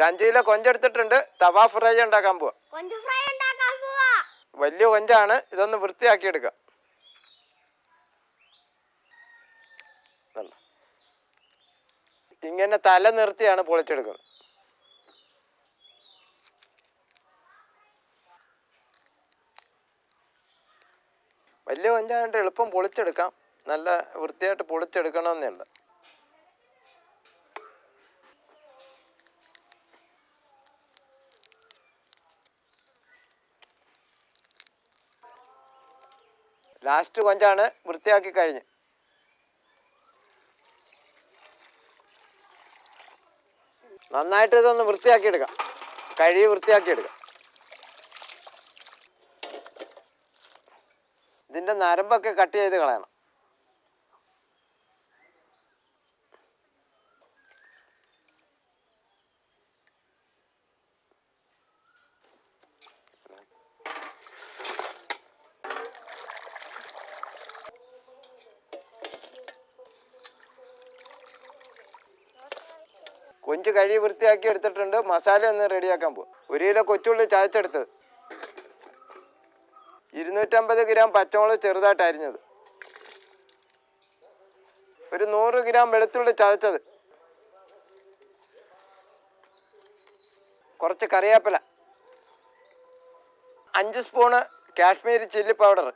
ഒരു അഞ്ചു kilo കൊഞ്ചെടുത്തിട്ടുണ്ട്. Tawa fry ഉണ്ടാക്കാൻ പോവാ. വലിയ കൊഞ്ചാണ്. ഇതൊന്ന് വൃത്തിയാക്കി എടുക്കാം? ഇങ്ങനെ തല നിർത്തിയാണ് പൊളിച്ചെടുക്കുന്നത്. വലിയ കൊഞ്ചായിട്ട് എളുപ്പം പൊളിച്ചെടുക്കാം. നല്ല വൃത്തിയായിട്ട് പൊളിച്ചെടുക്കണമെന്നുണ്ട് ലാസ്റ്റ് കൊഞ്ചാണ് വൃത്തിയാക്കി കഴിഞ്ഞ്. നന്നായിട്ട് ഇതൊന്ന് വൃത്തിയാക്കി എടുക്കാം കഴുകി വൃത്തിയാക്കി എടുക്കാം ഇതിന്റെ നരമ്പൊക്കെ കട്ട് ചെയ്ത് കളയണം. കൊഞ്ച് കഴുകി വൃത്തിയാക്കി എടുത്തിട്ടുണ്ട്. മസാല ഒന്ന് റെഡിയാക്കാൻ പോകും ഒരു കിലോ കൊച്ചുള്ളി ചതച്ചെടുത്തത് ഇരുന്നൂറ്റമ്പത് ഗ്രാം പച്ചമുളക് ചെറുതായിട്ട് അരിഞ്ഞത്. ഒരു നൂറ് ഗ്രാം വെളുത്തുള്ളി ചതച്ചത്. കുറച്ച് കറിവേപ്പില. അഞ്ച് സ്പൂണ് കാശ്മീരി ചില്ലി പൗഡർ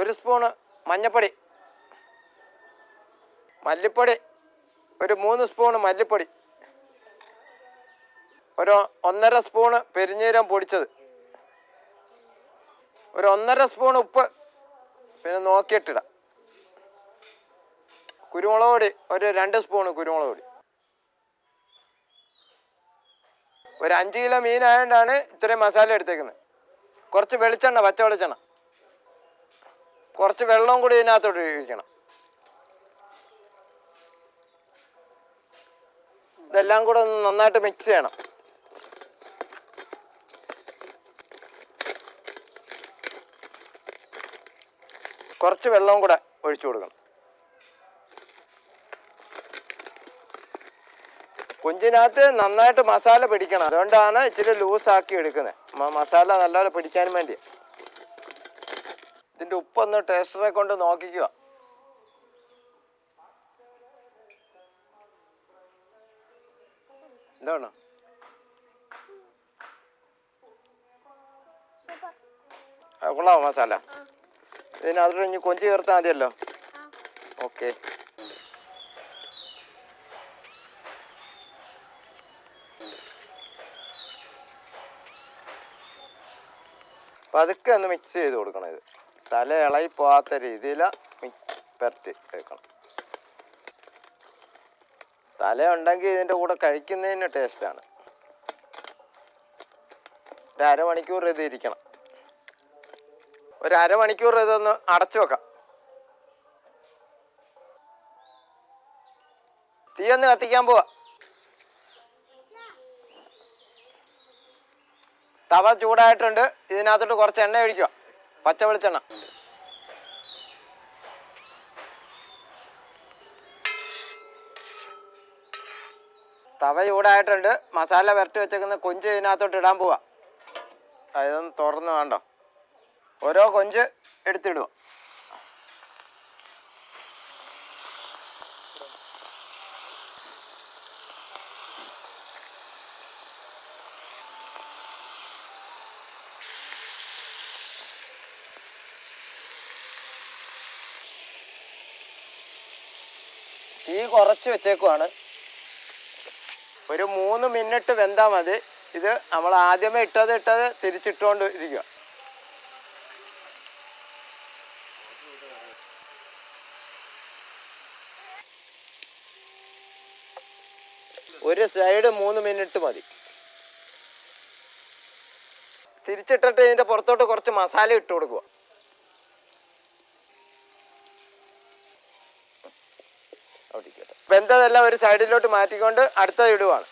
ഒരു സ്പൂണ് മഞ്ഞപ്പൊടി. മല്ലിപ്പൊടി. ഒരു മൂന്ന് സ്പൂണ് മല്ലിപ്പൊടി. ഒരു ഒന്നര സ്പൂണ് പെരിഞ്ഞീരം പൊടിച്ചത്. ഒരു ഒന്നര സ്പൂൺ ഉപ്പ്. പിന്നെ നോക്കിയിട്ടിടാം. കുരുമുളക് പൊടി. ഒരു രണ്ട് സ്പൂണ് കുരുമുളക് പൊടി. ഒരു അഞ്ച് കിലോ മീനായതുകൊണ്ടാണ് ഇത്രയും മസാല എടുത്തേക്കുന്നത്. കുറച്ച് വെളിച്ചെണ്ണ പച്ച വെളിച്ചെണ്ണ. കുറച്ച് വെള്ളവും കൂടി ഇതിനകത്തോട്ട് ഒഴിക്കണം. ഇതെല്ലാം കൂടെ ഒന്ന് നന്നായിട്ട് മിക്സ് ചെയ്യണം. കുറച്ച് വെള്ളവും കൂടെ ഒഴിച്ചു കൊടുക്കണം. കൊഞ്ചിനകത്ത് നന്നായിട്ട് മസാല പിടിക്കണം. അതുകൊണ്ടാണ് ഇച്ചിരി ലൂസാക്കി എടുക്കുന്നത്. മസാല നല്ലപോലെ പിടിക്കാൻ വേണ്ടി. ഇതിന്റെ ഉപ്പൊന്ന് ടേസ്റ്ററെ കൊണ്ട് നോക്കിക്കുക എന്താണ്? കൊള്ളാമോ മസാല. ഇതിനകത്തോട്ട് ഇനി കൊഞ്ച് ചേർത്താൽ മതിയല്ലോ. ഓക്കെ. പതുക്കെ ഒന്ന് മിക്സ് ചെയ്ത് കൊടുക്കണം ഇത്. തല ഇളകി പോകാത്ത രീതിയിൽ പെരട്ടി എടുക്കണം. തല ഉണ്ടെങ്കിൽ ഇതിന്റെ കൂടെ കഴിക്കുന്നതിന് ടേസ്റ്റാണ്. ഒരു അരമണിക്കൂർ ഇത് ഇരിക്കണം. ഒരു അരമണിക്കൂർ ഇതൊന്ന് അടച്ചു വെക്കാം. തീ ഒന്ന് കത്തിക്കാൻ പോവാ. തവ ചൂടായിട്ടുണ്ട്. ഇതിനകത്തോട്ട് കുറച്ച് എണ്ണ ഒഴിക്കുക പച്ച വെളിച്ചെണ്ണ. തവ ചൂടായിട്ടുണ്ട്. മസാല വരട്ടി വെച്ചേക്കുന്ന കൊഞ്ച് ഇതിനകത്തോട്ട് ഇടാൻ പോവാ. അതൊന്ന് തുറന്ന് വേണ്ടോ? ഓരോ കൊഞ്ച് എടുത്തിടുക തീ കുറച്ച് വെച്ചേക്കുവാണ്. ഒരു മൂന്ന് മിനിറ്റ് വെന്താൽ മതി. ഇത് നമ്മൾ ആദ്യമേ ഇട്ടത് ഇട്ടത് തിരിച്ചിട്ടുകൊണ്ട് ഇരിക്കുക ഒരു സൈഡ് മൂന്ന് മിനിറ്റ് മതി. തിരിച്ചിട്ടിട്ട് ഇതിന്റെ പുറത്തോട്ട് കുറച്ച് മസാല ഇട്ട് കൊടുക്കുക വെന്തതെല്ലാം ഒരു സൈഡിലോട്ട് മാറ്റിക്കൊണ്ട് അടുത്തത് ഇടുവാണ്.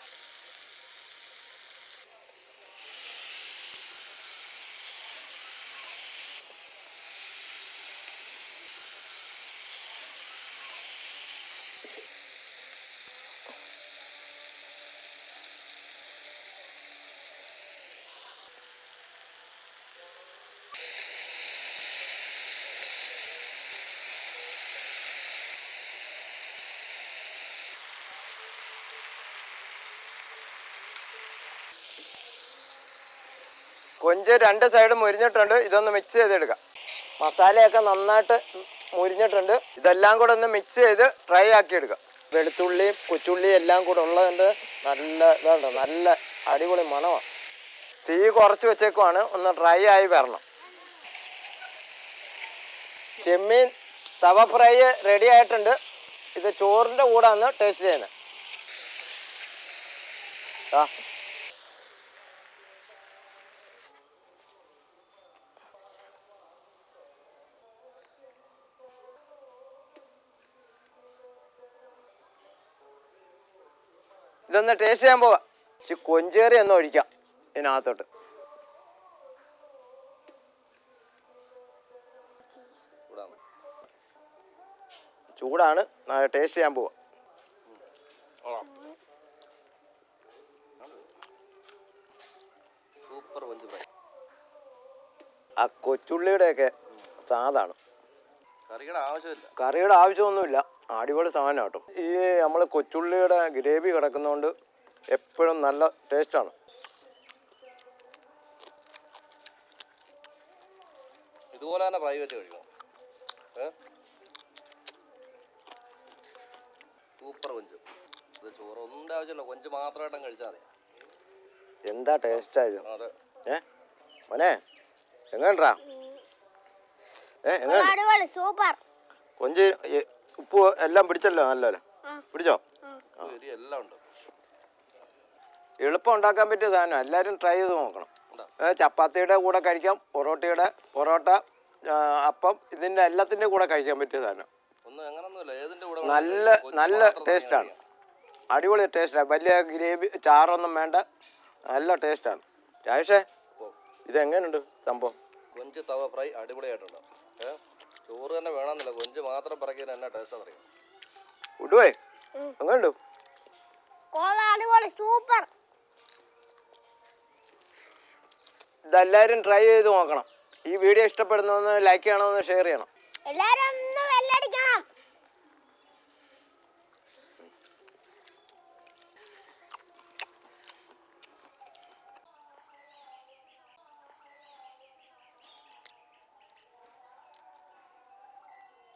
കൊഞ്ച് രണ്ട് സൈഡും മുരിഞ്ഞിട്ടുണ്ട്. ഇതൊന്ന് മിക്സ് ചെയ്തെടുക്കാം. മസാലയൊക്കെ നന്നായിട്ട് മുരിഞ്ഞിട്ടുണ്ട്. ഇതെല്ലാം കൂടെ ഒന്ന് മിക്സ് ചെയ്ത് ഡ്രൈ ആക്കി എടുക്കാം വെളുത്തുള്ളിയും കൊച്ചുള്ളിയും എല്ലാം കൂടെ ഉള്ളതുകൊണ്ട് നല്ല ഇതുണ്ട്. നല്ല അടിപൊളി മണമാണ്. തീ കുറച്ച് വെച്ചേക്കുവാണ്. ഒന്ന് ഡ്രൈ ആയി വരണം. ചെമ്മീൻ തവ ഫ്രൈ റെഡി ആയിട്ടുണ്ട്. ഇത് ചോറിന്റെ കൂടെ ഒന്ന് ടേസ്റ്റ് ചെയ്യുന്നത്. ആ ഇതൊന്ന് ടേസ്റ്റ് ചെയ്യാൻ പോവാം. കൊഞ്ചേറി ഒന്ന് ഒഴിക്കാം ഇതിനകത്തോട്ട്. ചൂടാണ്. ടേസ്റ്റ് ചെയ്യാൻ പോവാം. ആ കൊച്ചുള്ളിയുടെയൊക്കെ സാധാണ്. കറിയുടെ ആവശ്യമൊന്നുമില്ല. അടിപൊളി സാധനം കേട്ടോ. ഈ നമ്മൾ കൊച്ചുള്ളിയുടെ ഗ്രേവി കിടക്കുന്നതുകൊണ്ട് എപ്പോഴും നല്ല ടേസ്റ്റാണ്. ഇതുപോലെ തന്നെ ഫ്രൈ വെച്ച് കഴിക്കണം. സൂപ്പർ കൊഞ്ച്. ഇത് ചോറ് ഒന്നും ആവശ്യമില്ല. കൊഞ്ച് മാത്രമായിട്ടും കഴിച്ചാൽ മതി. എന്താ ടേസ്റ്റായത് അതെ. ഏ? മോനെ എങ്ങനെ സൂപ്പർ. കൊഞ്ച് ഉപ്പ് എല്ലാം പിടിച്ചല്ലോ നല്ലല്ലേ പിടിച്ചോ? എരി എല്ലാം ഉണ്ട്. എളുപ്പം ഉണ്ടാക്കാൻ പറ്റിയ സാധനം. എല്ലാവരും ട്രൈ ചെയ്ത് നോക്കണം? ചപ്പാത്തിയുടെ കൂടെ കഴിക്കാം പൊറോട്ടയുടെ പൊറോട്ട അപ്പം ഇതിന്റെ എല്ലാത്തിന്റെ കൂടെ കഴിക്കാൻ പറ്റിയ സാധനം. ഏതിന്റെ കൂടെ നല്ല നല്ല ടേസ്റ്റാണ്. അടിപൊളി ടേസ്റ്റാണ് വലിയ ഗ്രേവി ചാറൊന്നും വേണ്ട. നല്ല ടേസ്റ്റാണ് രാജേഷേ ഇതെങ്ങനെയുണ്ട് സംഭവം? കൊഞ്ച് തവ ഫ്രൈ അടിപൊളിയായിട്ടുണ്ട്. ചോറ് തന്നെ വേണമെന്നില്ല. കൊഞ്ച് മാത്രം പറക്കിയാൽ എന്നാ ടേസ്റ്റ് അറിയാം ഉടുവേ അങ്ങനെ അടിപൊളി സൂപ്പർ. ഇതെല്ലാവരും ട്രൈ ചെയ്ത് നോക്കണം. ഈ വീഡിയോ ഇഷ്ടപ്പെടുന്നതെന്ന് ലൈക്ക് ചെയ്യണമെന്ന് ഷെയർ ചെയ്യണം. എല്ലാരും